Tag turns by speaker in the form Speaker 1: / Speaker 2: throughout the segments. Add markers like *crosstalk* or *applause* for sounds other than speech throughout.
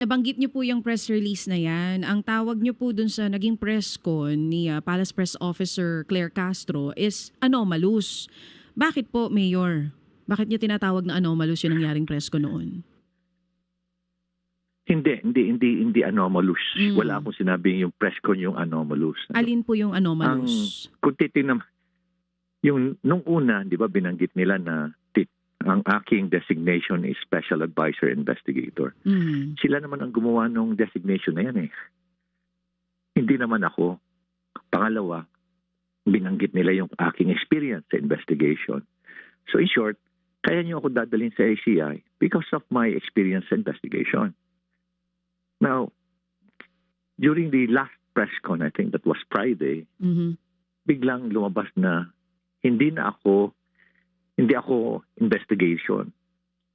Speaker 1: Nabanggit niyo po yung press release na yan. Ang tawag niyo po dun sa naging press con ni ah, Palace Press Officer Claire Castro is anomalous. Bakit po, Mayor? Bakit niyo tinatawag na anomalous yung nangyaring press con noon?
Speaker 2: Hindi, hindi, hindi, hindi anomalous.
Speaker 1: Mm.
Speaker 2: Wala akong sinabing yung press con yung anomalous.
Speaker 1: Alin po yung anomalous?
Speaker 2: Kung titignan, yung nung una, di ba binanggit nila na ang aking designation is Special Advisor Investigator.
Speaker 1: Mhm.
Speaker 2: Sila naman ang gumawa ng designation na yan eh. Hindi naman ako. Pangalawa, binanggit nila yung aking experience sa investigation. So in short, kaya niyo ako dadalhin sa ACI because of my experience sa investigation. Now, during the last press con, I think that was Friday,
Speaker 1: Mhm.
Speaker 2: biglang lumabas na hindi na ako hindi ako investigation.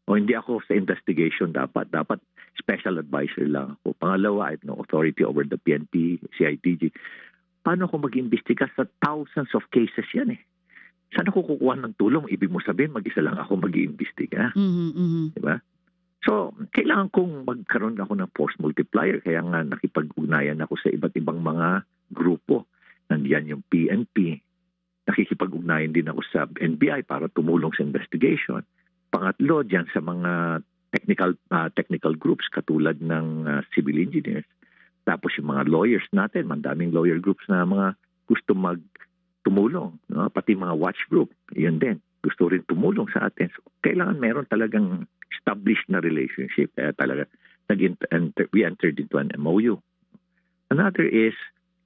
Speaker 2: O hindi ako sa investigation dapat. Dapat special advisor lang ako. Pangalawa I have no authority over the PNP CITG paano ako mag-imbestiga? Sa thousands of cases yan eh. Saan ako kukuha ng tulong? Ibig mo sabihin mag-isa lang ako mag-iimbestiga.
Speaker 1: Mhm, mhm.
Speaker 2: di ba so kailangan kong magkaroon ako ng force multiplier. Kaya nga nakipag-ugnayan ako sa iba't ibang mga grupo. Nandiyan yung PNP nakikipag-ugnayan din ako sa NBI para tumulong sa investigation. Pangatlo, diyan sa mga technical ah, technical groups katulad ng ah, civil engineers. Tapos yung mga lawyers natin, mandaming lawyer groups na mga gusto mag tumulong, no? pati mga watch group, yun din. Gusto rin tumulong sa atin. So, kailangan meron talagang established na relationship. Kaya talaga nag enter, we entered into an MOU. Another is,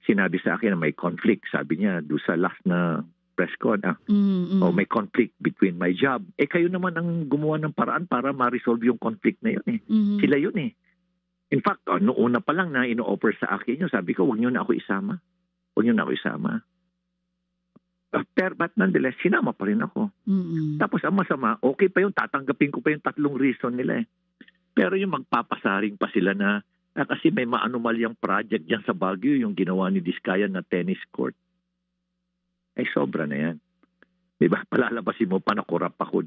Speaker 2: sinabi sa akin na may conflict. Sabi niya, do sa last na press con, ah,
Speaker 1: Mhm, mhm.
Speaker 2: o may conflict between my job. Eh kayo naman ang gumawa ng paraan para ma-resolve yung conflict na yun eh.
Speaker 1: Mhm.
Speaker 2: Sila yun eh. In fact, oh, noong una pa lang na ino-offer sa akin yun, sabi ko, huwag niyo na ako isama. Huwag niyo na ako isama. Uh, Pero but nonetheless, sinama pa rin ako.
Speaker 1: Mhm.
Speaker 2: Tapos ang masama, okay pa yun, tatanggapin ko pa yung tatlong reason nila eh. Pero yung magpapasaring pa sila na, ah, kasi may maanumalyang project dyan sa Baguio, yung ginawa ni Diskaya na tennis court. Ay sobra na yan. Di ba? *laughs* Palalabasin mo pa na korap ako.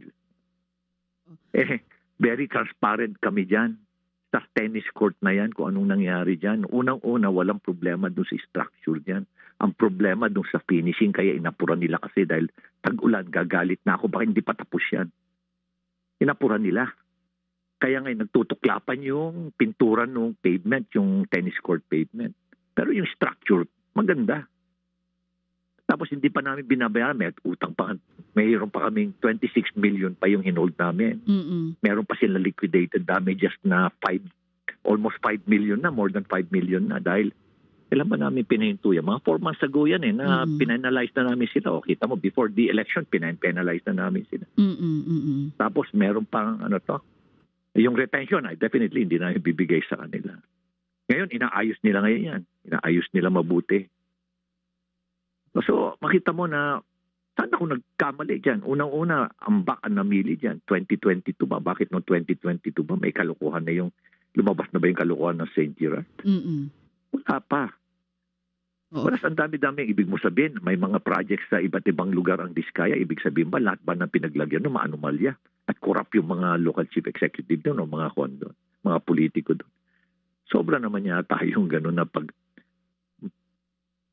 Speaker 2: Eh, very transparent kami dyan. Sa tennis court na yan, kung anong nangyari dyan. Unang-una, walang problema dun sa structure dyan. Ang problema dun sa finishing, kaya inapuran nila kasi dahil tag-ulan, gagalit na ako, baka hindi pa tapos yan. Inapuran nila. Kaya ngayon, nagtutuklapan yung pintura ng pavement, yung tennis court pavement. Pero yung structure, maganda. Tapos hindi pa namin binabayaran, may utang pa, mayroon pa kaming 26 million pa yung hinold namin.
Speaker 1: Mhm.
Speaker 2: Meron pa sila liquidated damages na 5, almost 5 million na, more than 5 million na dahil kailan ba namin pinahinto yan? Mga 4 months ago yan eh, na
Speaker 1: Mm.
Speaker 2: pinanalyze na namin sila. O, kita mo, before the election, pinanalyze na namin sila.
Speaker 1: Mhm, mhm.
Speaker 2: Tapos meron pang ano to, yung retention ay definitely hindi namin bibigay sa kanila. Ngayon, inaayos nila ngayon yan. Inaayos nila mabuti. So, makita mo na saan ako nagkamali dyan? Unang-una, ang back ang namili dyan. 2022 ba? Bakit noong 2022 ba? May kalukuhan na yung, lumabas na ba yung kalukuhan ng St. Gerard?
Speaker 1: Mhm.
Speaker 2: Wala pa.
Speaker 1: Oo.
Speaker 2: Wala ang dami-dami. Ibig mo sabihin, may mga projects sa iba't ibang lugar ang Diskaya. Ibig sabihin ba, lahat ba ng pinaglagyan ng maanomalya? At corrupt yung mga local chief executive doon o mga kondo, mga politiko doon. Sobra naman yata *laughs* yung gano'n na pag...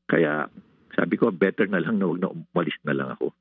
Speaker 2: Kaya sabi ko, better na lang na huwag na umalis na lang ako.